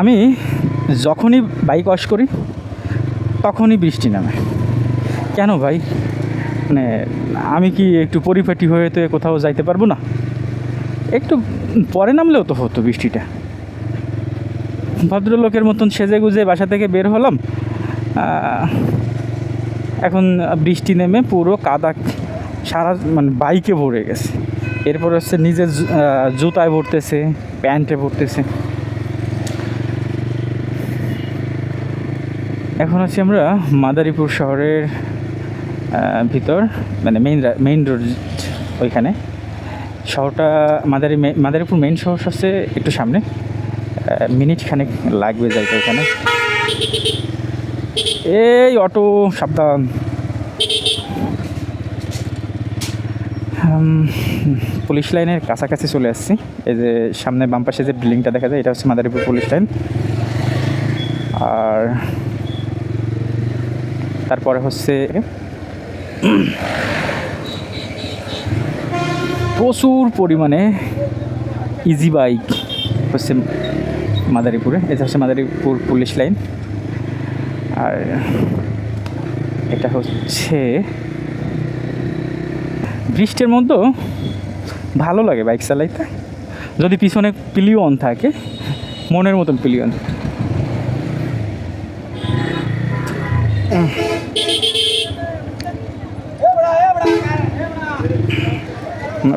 আমি যখনই bike wash করি, তখনই বৃষ্টি নামে। কেন ভাই? মানে আমি কি একটু পরিপাটি হয়ে তো কোথাও যাইতে পারব না? একটু পরে নামলেও তো হতো বৃষ্টিটা। ভদ্রলোকের মতন সেজে গুজে বাসা থেকে বের হলাম। এখন বৃষ্টি নেমে পুরো কাদা সারা মানে বাইকে ভরে গেছে। এরপর হচ্ছে নিজের জুতায় ভরতেছে, প্যান্টে ভরতেছে। এখন আছি আমরা মাদারীপুর শহরের ভিতর মানে মেইন মেইন রোড ওইখানে। শহরটা মাদারী মাদারীপুর মেইন শহর হচ্ছে একটু সামনে। মিনিট খানেক লাগবে যাইতে ওইখানে। এই অটো, সাবধান। পুলিশ লাইনের কাছাকাছি চলে আসছি। এই যে সামনে বাম পাশে যে বিল্ডিংটা দেখা যায়, এটা হচ্ছে মাদারীপুর পুলিশ লাইন। আর তারপরে হচ্ছে প্রচুর পরিমাণে ইজি বাইক হচ্ছে মাদারীপুরে। এটা হচ্ছে মাদারীপুর পুলিশ লাইন আর এটা হচ্ছে বৃষ্টির মধ্যেও ভালো লাগে বাইক চালাইতে। যদি পিছনে পিলিয়ন থাকে, মনের মতন পিলিয়ন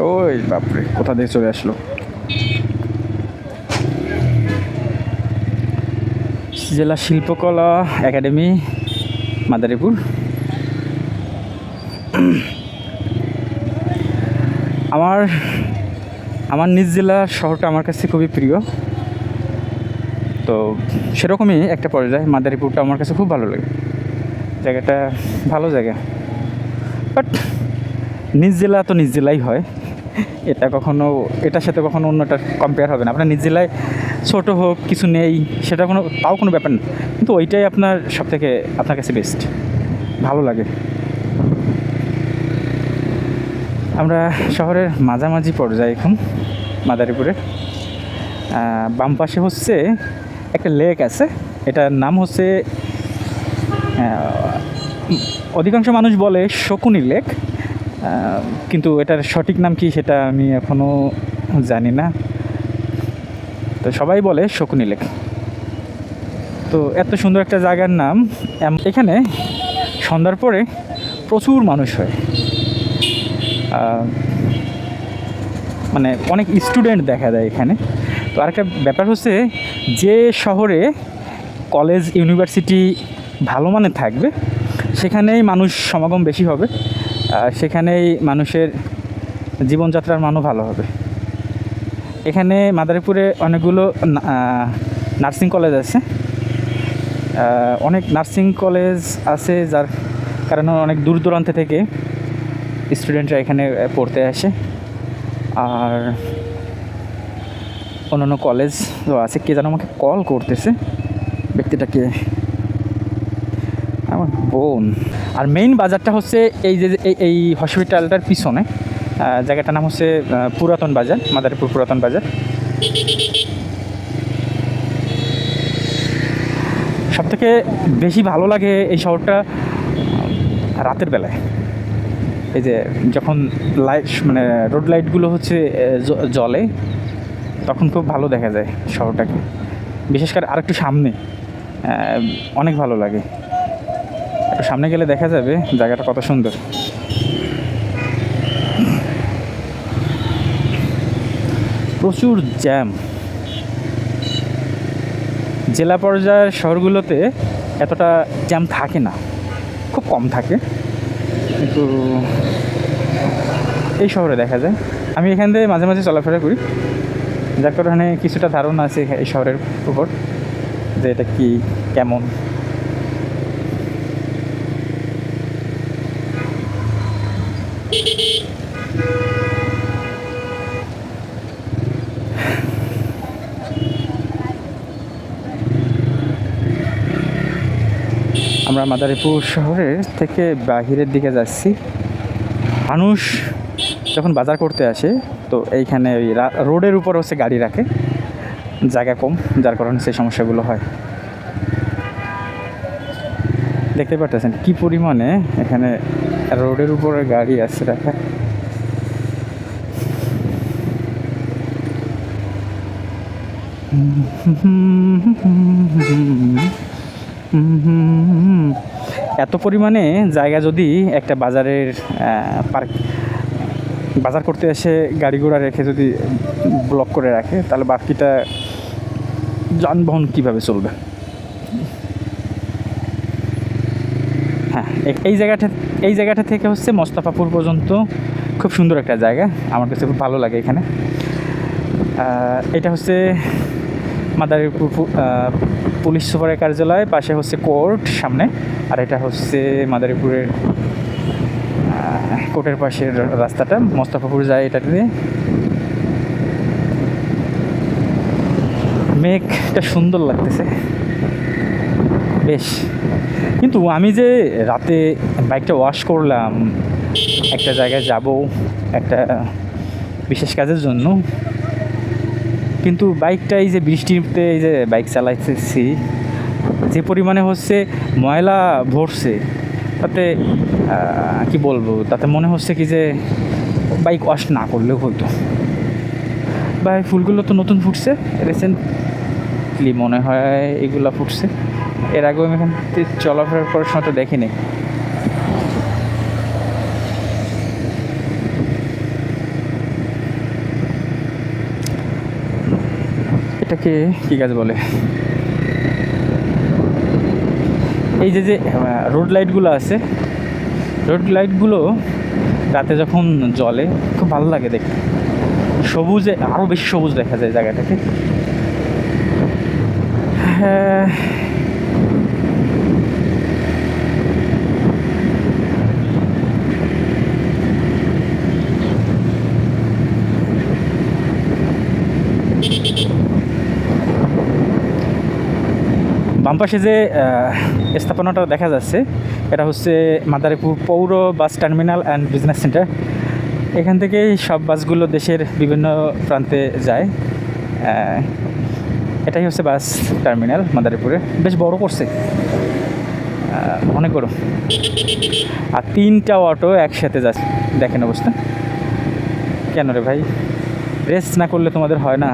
ওই বাপরে, কোথা দিয়ে চলে আসলো? জেলা শিল্পকলা একাডেমি, মাদারীপুর। আমার আমার নিজ জেলা শহরটা আমার কাছে খুবই প্রিয়। তো সেরকমই একটা পর্যায়ে, মাদারীপুরটা আমার কাছে খুব ভালো লাগে। জায়গাটা ভালো জায়গা। বাট নিজ জেলা তো নিজ জেলাই হয়। এটা কখনো, এটার সাথে কখনো অন্যটার কম্পেয়ার হবে না। আপনার নিজ জেলায় ছোটো হোক, কিছু নেই, সেটা কোনো, তাও কোনো ব্যাপার না। কিন্তু ওইটাই আপনার সব থেকে আপনার কাছে বেস্ট ভালো লাগে। আমরা শহরের মাঝামাঝি পর্যায়ে এখন, মাদারীপুরে। বাম পাশে হচ্ছে একটা লেক আছে। এটার নাম হচ্ছে অধিকাংশ মানুষ বলে শকুনি লেক। কিন্তু এটার সঠিক নাম কি সেটা আমি এখনও জানি না। তো সবাই বলে শকুনি লেক। তো এত সুন্দর একটা জায়গার নাম। এখানে সন্ধ্যার পরে প্রচুর মানুষ হয়। মানে অনেক স্টুডেন্ট দেখা যায় এখানে। তো আরেকটা ব্যাপার হচ্ছে যে শহরে কলেজ, ইউনিভার্সিটি ভালো মানের থাকবে সেখানেই মানুষ সমাগম বেশি হবে সেখানেই মানুষের জীবনযাত্রার মানও ভালো হবে। এখানে মাদারীপুরে অনেকগুলো নার্সিং কলেজ আছে। অনেক নার্সিং কলেজ আছে যার কারণে অনেক দূর দূরান্ত থেকে স্টুডেন্টরা এখানে পড়তে আসে। আর অন্যান্য কলেজ আছে, কে যেন আমাকে কল করতেছে, ব্যক্তিটাকে বোন আর মেইন বাজারটা হচ্ছে এই যে এই- হসপিটালটার পিছনে জায়গাটার নাম হচ্ছে পুরাতন বাজার মাদারীপুর পুরাতন বাজার। সবথেকে বেশি ভালো লাগে এই শহরটা রাতের বেলায়। এই যে যখন লাইট মানে রোড লাইটগুলো হচ্ছে আহ, জ- জ্বলে তখন খুব ভালো দেখা যায় শহরটাকে। বিশেষ করে আরেকটু সামনে অনেক ভালো লাগে। সামনে গেলে দেখা যাবে জায়গাটা কত সুন্দর। প্রচুর জ্যাম। জেলা পর্যায়ের শহরগুলোতে এতটা জ্যাম থাকে না। খুব কম থাকে। কিন্তু এই শহরে দেখা যায়। আমি এখান থেকে মাঝে মাঝে চলাফেরা করি। যার কারণে কিছুটা ধারণা আছে এই শহরের উপর যে এটা কি, কেমন। আমরা মাদারীপুর শহরের থেকে বাহিরের দিকে যাচ্ছি। মানুষ যখন বাজার করতে আসে, তো এইখানে ওই রোডের উপর হচ্ছে গাড়ি রাখে। জায়গা কম, যার কারণে সেই সমস্যাগুলো হয়। দেখতে পারতেছেন কি পরিমাণে এখানে রোডের উপরে গাড়ি আছে রাখা। এত পরিমাণে জায়গা যদি একটা বাজারের পার্ক, বাজার করতে এসে গাড়ি ঘোড়া রেখে যদি ব্লক করে রাখে, তাহলে বাকিটা যানবাহন কীভাবে চলবে? হ্যাঁ এই জায়গাটা এই জায়গাটা থেকে হচ্ছে মোস্তাফাপুর পর্যন্ত খুব সুন্দর একটা জায়গা। আমার কাছে খুব ভালো লাগে এখানে। এটা হচ্ছে মাদারীপুর পুলিশ সুপারের কার্যালয়, পাশে হচ্ছে কোর্ট সামনে, আর এটা হচ্ছে মাদারীপুরের কোর্টের পাশের রাস্তাটা, মোস্তাফাপুর যায় এটা দিয়ে। মেঘটা সুন্দর লাগতেছে। বেশ। কিন্তু আমি যে রাতে বাইকটা ওয়াশ করলাম, একটা জায়গায় যাব, একটা বিশেষ কাজের জন্য কিন্তু বাইকটা এই যে বৃষ্টিতে এই যে বাইক চালাইতেছি, যে পরিমাণে হচ্ছে ময়লা ভরছে, তাতে কি বলব, তাতে মনে হচ্ছে কি যে বাইক ওয়াশ না করলেও হতো। বা ভাই, ফুলগুলো তো নতুন ফুটছে রিসেন্টলি মনে হয় এগুলো ফুটছে। এর আগেও আমি এখান থেকে চলাফেরা করার সময় তো দেখিনি। এটাকে কি গাছ বলে। এই যে যে রোড লাইটগুলো আছে রোড লাইটগুলো রাতে যখন জলে খুব ভালো লাগে দেখতে। সবুজে আরও বেশি সবুজ দেখা যায় জায়গাটাকে হ্যাঁ বাম পাশে যে স্থাপনাটা দেখা যাচ্ছে, এটা হচ্ছে মাদারীপুর পৌর bus terminal and business centre. এখান থেকেই সব বাসগুলো দেশের বিভিন্ন প্রান্তে যায়। এটাই হচ্ছে বাস টার্মিনাল মাদারীপুরে। বেশ বড় করছে। অনেক বড়। আর তিনটা অটো একসাথে যাচ্ছে। দেখেন অবস্থা। কেন রে ভাই? রেস্ট না করলে তোমাদের হয় না।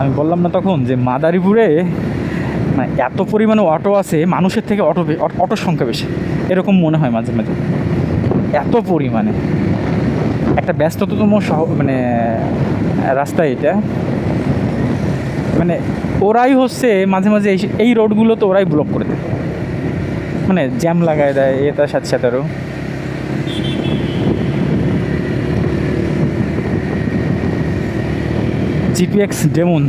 আমি বললাম না তখন যে মাদারীপুরে মানে এত পরিমাণে অটো আছে, মানুষের থেকে অটো অটোর সংখ্যা বেশি। এরকম মনে হয় মাঝে মাঝে। এত পরিমাণে। একটা ব্যস্ততম শহর মানে রাস্তা এটা। মানে ওরাই হচ্ছে মাঝে মাঝে এই- রোডগুলো তো ওরাই ব্লক করে দেয়। মানে জ্যাম লাগায় দেয়, এ তার সাথে সাথে আরও জিপিএক্স ডেমন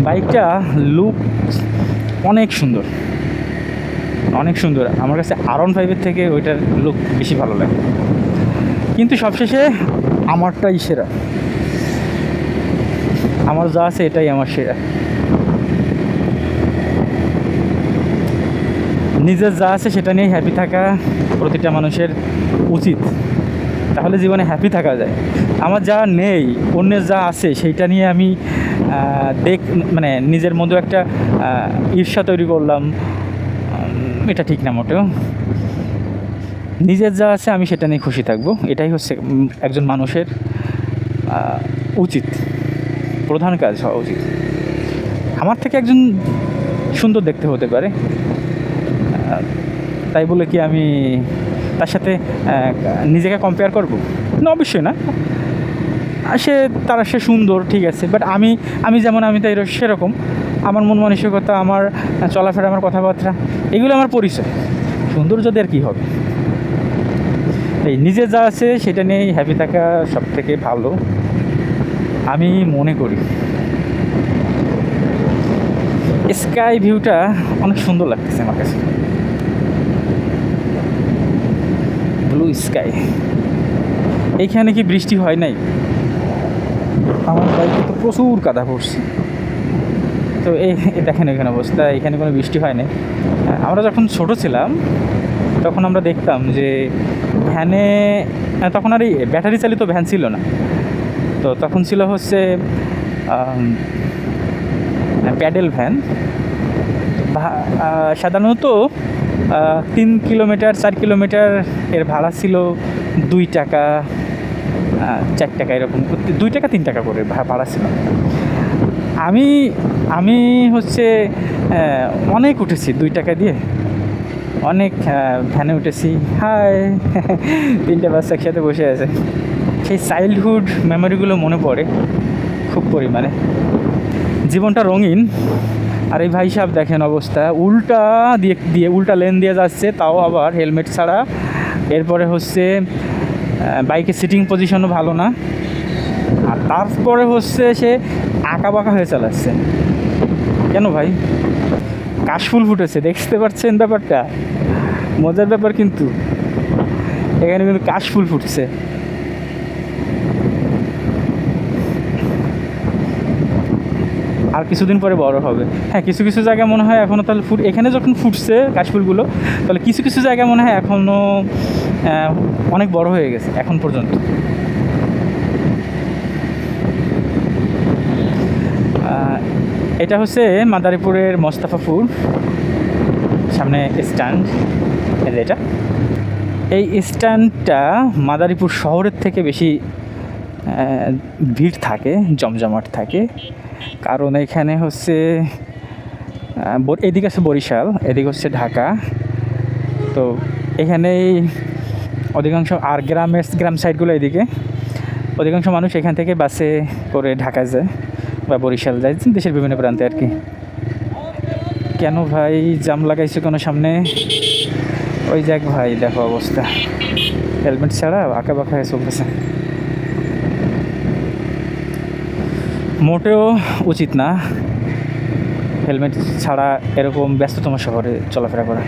বাইকটা লুক অনেক সুন্দর। অনেক সুন্দর। আমার কাছে আর ওয়ান ফাইভের থেকে ওইটার লুক বেশি ভালো লাগে। কিন্তু সবশেষে আমারটাই সেরা। আমার যা আছে এটাই আমার সেরা। নিজের যা আছে সেটা নিয়ে হ্যাপি থাকা প্রতিটা মানুষের উচিত। তাহলে জীবনে হ্যাপি থাকা যায়। আমার যা নেই, অন্যের যা আছে, সেইটা নিয়ে আমি দেখ মানে নিজের মধ্যে একটা ঈর্ষা তৈরি করলাম। এটা ঠিক না মোটেও। নিজের যা আছে, আমি সেটা নিয়ে খুশি থাকব। এটাই হচ্ছে একজন মানুষের উচিত। প্রধান কাজ হওয়া উচিত। আমার থেকে একজন সুন্দর দেখতে হতে পারে। তাই বলে কি আমি তার সাথে নিজেকে কম্পেয়ার করব? না, অবশ্যই না। সে, তারা সে সুন্দর, ঠিক আছে। বাট আমি আমি যেমন, আমি তাই সেরকম। আমার মন মানসিকতা, আমার চলাফেরা, আমার কথাবার্তা, এগুলো আমার পরিচয়। সৌন্দর্যদের কী হবে? এই নিজে যা আছে, সেটা নিয়েই হ্যাপি থাকা সব থেকে ভালো। আমি মনে করি। স্কাই ভিউটা অনেক সুন্দর লাগতেছে আমার কাছে। স্কাই এইখানে কি বৃষ্টি হয় নাই? আমার বাইকে তো প্রচুর কাদা পড়ছে। তো এই দেখেন এখানে অবস্থা, এখানে কোনো বৃষ্টি হয় নাই। আমরা যখন ছোট ছিলাম, তখন আমরা দেখতাম যে ভ্যানে তখন আর এই ব্যাটারি চালিত ভ্যান ছিল না। তো তখন ছিল হচ্ছে প্যাডেল ভ্যান সাধারণত তিন কিলোমিটার, চার কিলোমিটার এর ভাড়া ছিল দুই টাকা চার টাকা এরকম। দুই টাকা, তিন টাকা করে ভাড়া ছিল। আমি আমি হচ্ছে অনেক উঠেছি দুই টাকা দিয়ে। অনেক ভ্যানে উঠেছি। হাই তিনটে বাস একসাথে বসে আছে। সেই চাইল্ডহুড মেমোরিগুলো মনে পড়ে খুব পরিমাণে। জীবনটা রঙিন আর এই ভাই সাহেব দেখেন অবস্থা, উল্টা দিয়ে দিয়ে উল্টা লেন দিয়ে যাচ্ছে, তাও আবার হেলমেট ছাড়া। এরপরে হচ্ছে বাইকের সিটিং পজিশনও ভালো না। আর তারপরে হচ্ছে সে আঁকা বাঁকা হয়ে চালাচ্ছে। কেন ভাই? কাশফুল ফুটেছে, দেখতে পাচ্ছেন ব্যাপারটা? মজার ব্যাপার কিন্তু। এখানে কিন্তু কাশফুল ফুটছে। আর কিছুদিন পরে বড় হবে। হ্যাঁ কিছু কিছু জায়গায় মনে হয় এখনও তাহলে ফুট এখানে যখন ফুটছে কাশফুলগুলো তাহলে কিছু কিছু জায়গায় মনে হয় এখনও অনেক বড় হয়ে গেছে, এখন পর্যন্ত। এটা হচ্ছে মাদারীপুরের মোস্তাফাপুর সামনে স্ট্যান্ড, এটা এই স্ট্যান্ডটা মাদারীপুর শহরের থেকে বেশি ভিড় থাকে, জমজমাট থাকে। কারণ এখানে হচ্ছে এদিকে আছে বরিশাল, এদিকে হচ্ছে ঢাকা। তো এখানেই অধিকাংশ আর গ্রামের, গ্রাম সাইডগুলো এদিকে। অধিকাংশ মানুষ এখান থেকে বাসে করে ঢাকা যায় বা বরিশাল যায় দেশের বিভিন্ন প্রান্তে আর কি। কেন ভাই জাম লাগাইছে কোনো সামনে? ওই যাক ভাই, দেখো অবস্থা। হেলমেট ছাড়া আঁকা বাঁকা হয়ে চলতেছে। মোটেও উচিত না। হেলমেট ছাড়া এরকম ব্যস্ততম শহরে চলাফেরা করা।